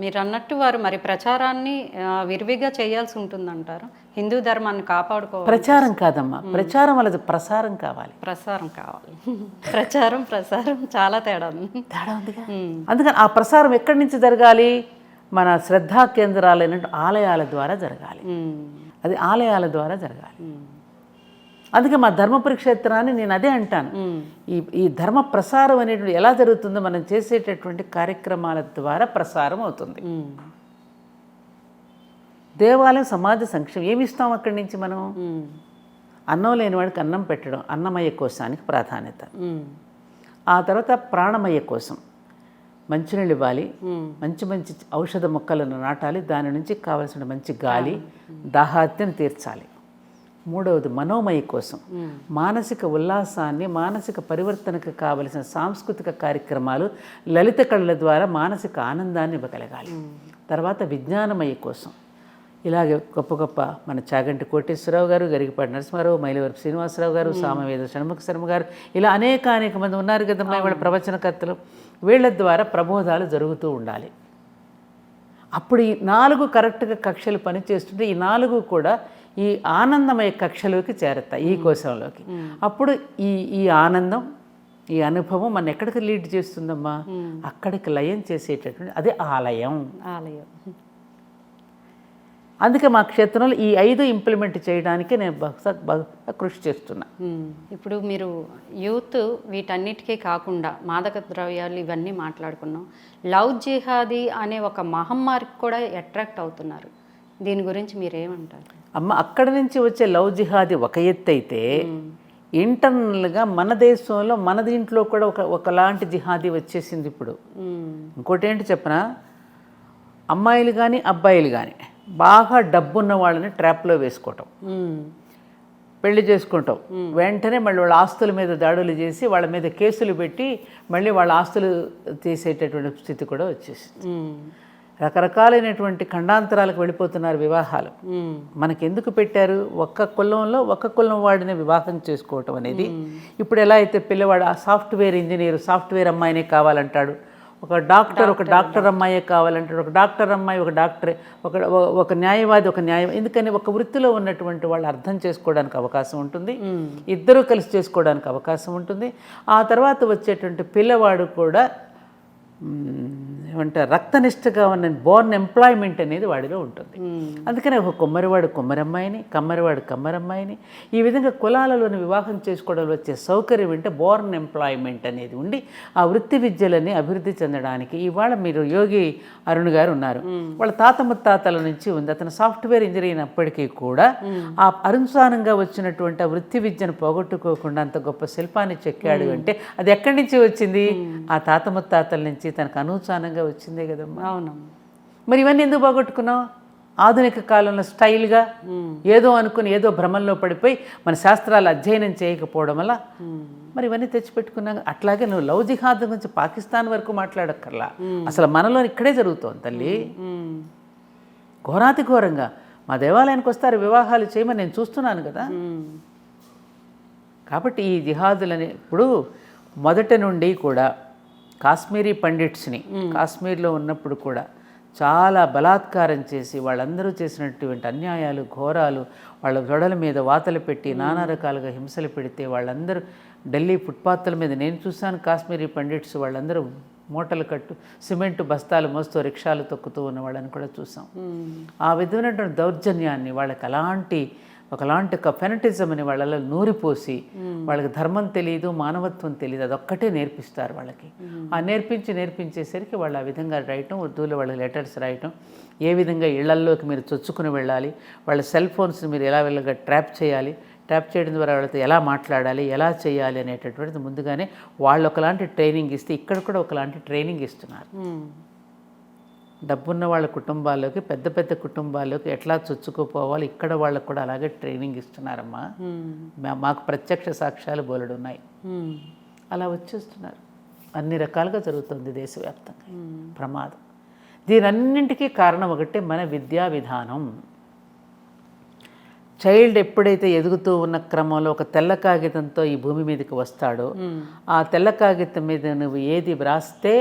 మీరు అన్నట్టు వారు మరి ప్రచారాన్ని విరివిగా చేయాల్సి ఉంటుందంటారు. హిందూ ధర్మాన్ని కాపాడుకోవాలి. ప్రచారం కాదమ్మా. ప్రచారం వాళ్ళది ప్రసారం కావాలి. ప్రసారం కావాలి. ప్రచారం ప్రసారం చాలా తేడా ఉంది. తేడా ఉందిగా? అందుకని ఆ ప్రసారం ఎక్కడి నుంచి జరగాలి? మన శ్రద్ధా కేంద్రాలైన ఆలయాల ద్వారా జరగాలి. అది ఆలయాల ద్వారా జరగాలి. అందుకే మా ధర్మపురి క్షేత్రాన్ని నేను అదే అంటాను. ఈ ఈ ధర్మ ప్రసారం అనేటువంటి ఎలా జరుగుతుందో మనం చేసేటటువంటి కార్యక్రమాల ద్వారా ప్రసారం అవుతుంది. దేవాలయం సమాజ సంక్షేమం ఏమి ఇస్తాం అక్కడి నుంచి మనం? అన్నం లేని వాడికి అన్నం పెట్టడం అన్నమయ్య కోశానికి ప్రాధాన్యత. ఆ తర్వాత ప్రాణమయ్య కోసం మంచినీళ్ళు ఇవ్వాలి. మంచి మంచి ఔషధ మొక్కలను నాటాలి. దాని నుంచి కావలసిన మంచి గాలి దాహాత్యం తీర్చాలి. మూడవది మనోమయ కోసం. మానసిక ఉల్లాసాన్ని మానసిక పరివర్తనకు కావలసిన సాంస్కృతిక కార్యక్రమాలు లలిత కళల ద్వారా మానసిక ఆనందాన్ని ఇవ్వగలగాలి. తర్వాత విజ్ఞానమయ కోసం. ఇలాగే గొప్ప గొప్ప మన చాగంటి కోటేశ్వరరావు గారు గరికపాటి నరసింహారావు మైలవరపు శ్రీనివాసరావు గారు సామవేద షణ్ముఖ శర్మ గారు ఇలా అనేక అనేక మంది ఉన్నారు కదమ్మా వాళ్ళ ప్రవచనకర్తలు. వీళ్ళ ద్వారా ప్రబోధాలు జరుగుతూ ఉండాలి. అప్పుడు ఈ నాలుగు కరెక్ట్గా కక్షలు పనిచేస్తుంటే ఈ నాలుగు కూడా ఈ ఆనందమయ కక్షలోకి చేరతాయి ఈ కోశంలోకి. అప్పుడు ఈ ఈ ఆనందం ఈ అనుభవం మన ఎక్కడికి లీడ్ చేస్తుందమ్మా? అక్కడికి లయం చేసేటటువంటి అదే ఆలయం. ఆలయం. అందుకే మా క్షేత్రంలో ఈ ఐదు ఇంప్లిమెంట్ చేయడానికి నేను బహుశా బాగా కృషి చేస్తున్నా. ఇప్పుడు మీరు యూత్ వీటన్నిటికీ కాకుండా మాదక ద్రవ్యాలు ఇవన్నీ మాట్లాడుకున్నాం. లవ్ జిహాదీ అనే ఒక మహమ్మారికి కూడా అట్రాక్ట్ అవుతున్నారు. దీని గురించి మీరేమంటారు? అమ్మ అక్కడి నుంచి వచ్చే లవ్ జిహాది ఒక ఎత్తు అయితే ఇంటర్నల్గా మన దేశంలో మన దీంట్లో కూడా ఒక ఒకలాంటి జిహాదీ వచ్చేసింది ఇప్పుడు. ఇంకోటి ఏంటి చెప్పనా? అమ్మాయిలు కానీ అబ్బాయిలు కానీ బాగా డబ్బున్న వాళ్ళని ట్రాప్లో వేసుకోవటం. పెళ్ళి చేసుకుంటాం. వెంటనే మళ్ళీ వాళ్ళ ఆస్తుల మీద దాడులు చేసి వాళ్ళ మీద కేసులు పెట్టి మళ్ళీ వాళ్ళ ఆస్తులు తీసేటటువంటి స్థితి కూడా వచ్చేసింది. రకరకాలైనటువంటి ఖండాంతరాలకు వెళ్ళిపోతున్నారు వివాహాలు. ఉమ్, మనకి ఎందుకు పెట్టారు? ఒక్క కులంలో ఒక్క కులం వాడిని వివాహం చేసుకోవటం అనేది ఇప్పుడు ఎలా అయితే పిల్లవాడు ఆ సాఫ్ట్వేర్ ఇంజనీర్ సాఫ్ట్వేర్ అమ్మాయినే కావాలంటాడు. ఒక డాక్టర్ ఒక డాక్టర్ అమ్మాయే. కావాలంటాడు. ఒక డాక్టర్ అమ్మాయి ఒక డాక్టరే ఒక ఒక న్యాయవాది ఒక న్యాయం ఎందుకని ఒక వృత్తిలో ఉన్నటువంటి వాళ్ళు అర్థం చేసుకోవడానికి అవకాశం ఉంటుంది. ఇద్దరూ కలిసి చేసుకోవడానికి అవకాశం ఉంటుంది. ఆ తర్వాత వచ్చేటువంటి పిల్లవాడు కూడా మ్, ఏమంటారు? రక్తనిష్టగా ఉన్న బోర్న్ ఎంప్లాయ్మెంట్ అనేది వాడిలో ఉంటుంది. అందుకనే ఒక కొమ్మరివాడు కొమ్మరమ్మాయిని కమ్మరివాడు కమ్మరమ్మాయిని ఈ విధంగా కులాలలోని వివాహం చేసుకోవడంలో వచ్చే సౌకర్యం అంటే బోర్న్ ఎంప్లాయ్మెంట్ అనేది ఉండి ఆ వృత్తి విద్యలని అభివృద్ధి చెందడానికి ఇవాళ మీరు యోగి అరుణ్ గారు ఉన్నారు. వాళ్ళ తాత ముత్తాతల నుంచి ఉంది. అతను సాఫ్ట్వేర్ ఇంజనీర్ అయినప్పటికీ కూడా ఆ అనుసారంగా వచ్చినటువంటి ఆ వృత్తి విద్యను పోగొట్టుకోకుండా అంత గొప్ప శిల్పాన్ని చెక్కాడు అంటే అది ఎక్కడి నుంచి వచ్చింది? ఆ తాత ముత్తాతల నుంచి తనకు అనుసానంగా వచ్చిందే కదమ్మా. అవునమ్మా. మరి ఇవన్నీ ఎందుకు పోగొట్టుకున్నాం ఆధునిక కాలంలో స్టైల్గా ఏదో అనుకుని ఏదో భ్రమంలో పడిపోయి మన శాస్త్రాలు అధ్యయనం చేయకపోవడం వల్ల మరి ఇవన్నీ తెచ్చిపెట్టుకున్నాం. అట్లాగే నువ్వు లవ్ జిహాద్ గురించి పాకిస్తాన్ వరకు మాట్లాడక్కర్లా. అసలు మనలో ఇక్కడే జరుగుతోంది తల్లి. ఘోరాతి ఘోరంగా. మా దేవాలయానికి వస్తారు వివాహాలు చేయమని నేను చూస్తున్నాను కదా. కాబట్టి ఈ జిహాదులని ఇప్పుడు మొదట నుండి కూడా కాశ్మీరీ పండిట్స్ని కాశ్మీర్లో ఉన్నప్పుడు కూడా చాలా బలాత్కారం చేసి వాళ్ళందరూ చేసినటువంటి అన్యాయాలు ఘోరాలు వాళ్ళ గొడవల మీద వాతలు పెట్టి నానా రకాలుగా హింసలు పెడితే వాళ్ళందరూ ఢిల్లీ ఫుట్పాత్ల మీద నేను చూశాను కాశ్మీరీ పండిట్స్ వాళ్ళందరూ మూటలు కట్టు సిమెంట్ బస్తాలు మోస్తూ రిక్షాలు తొక్కుతూ ఉన్న వాళ్ళని కూడా చూసాం ఆ విధమైనటువంటి దౌర్జన్యాన్ని వాళ్ళకి అలాంటి ఒకలాంటి ఒక ఫెనటిజం అని వాళ్ళలో నూరిపోసి వాళ్ళకి ధర్మం తెలియదు మానవత్వం తెలియదు అదొక్కటే నేర్పిస్తారు వాళ్ళకి. ఆ నేర్పించి నేర్పించేసరికి వాళ్ళు ఆ విధంగా రాయటం ఉర్దూలో వాళ్ళ లెటర్స్ రాయటం ఏ విధంగా ఇళ్ళల్లోకి మీరు చొచ్చుకుని వెళ్ళాలి వాళ్ళ సెల్ ఫోన్స్ని మీరు ఎలా వెళ్ళగా ట్రాప్ చేయాలి ట్యాప్ చేయడం ద్వారా వాళ్ళతో ఎలా మాట్లాడాలి ఎలా చేయాలి అనేటటువంటిది ముందుగానే వాళ్ళు ఒకలాంటి ట్రైనింగ్ ఇస్తే ఇక్కడ కూడా ఒకలాంటి ట్రైనింగ్ ఇస్తున్నారు. డబ్బున్న వాళ్ళ కుటుంబాల్లోకి పెద్ద పెద్ద కుటుంబాల్లోకి ఎట్లా చొచ్చుకుపోవాలి? ఇక్కడ వాళ్ళకు కూడా అలాగే ట్రైనింగ్ ఇస్తున్నారమ్మా. మాకు ప్రత్యక్ష సాక్ష్యాలు బోలెడు ఉన్నాయి అలా వచ్చేస్తున్నారు. అన్ని రకాలుగా జరుగుతుంది దేశవ్యాప్తంగా. ప్రమాదం. దీనన్నింటికీ కారణం ఒకటే మన విద్యా విధానం. చైల్డ్ ఎప్పుడైతే ఎదుగుతూ ఉన్న క్రమంలో ఒక తెల్ల కాగితంతో ఈ భూమి మీదకి వస్తాడో ఆ తెల్ల కాగితం మీద నువ్వు ఏది వ్రాస్తే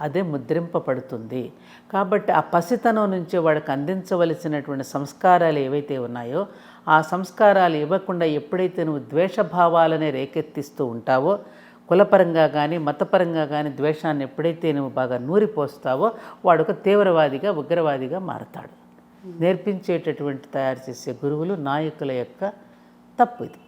అదే ముద్రింపబడుతుంది. కాబట్టి ఆ పసితనం నుంచి వాడికి అందించవలసినటువంటి సంస్కారాలు ఏవైతే ఉన్నాయో ఆ సంస్కారాలు ఇవ్వకుండా ఎప్పుడైతే నువ్వు ద్వేషభావాలనే రేకెత్తిస్తూ ఉంటావో కులపరంగా కానీ మతపరంగా కానీ ద్వేషాన్ని ఎప్పుడైతే నువ్వు బాగా నూరిపోస్తావో వాడు ఒక తీవ్రవాదిగా ఉగ్రవాదిగా మారతాడు. నేర్పించేటటువంటి తయారు చేసే గురువులు నాయకుల యొక్క తప్పు ఇది.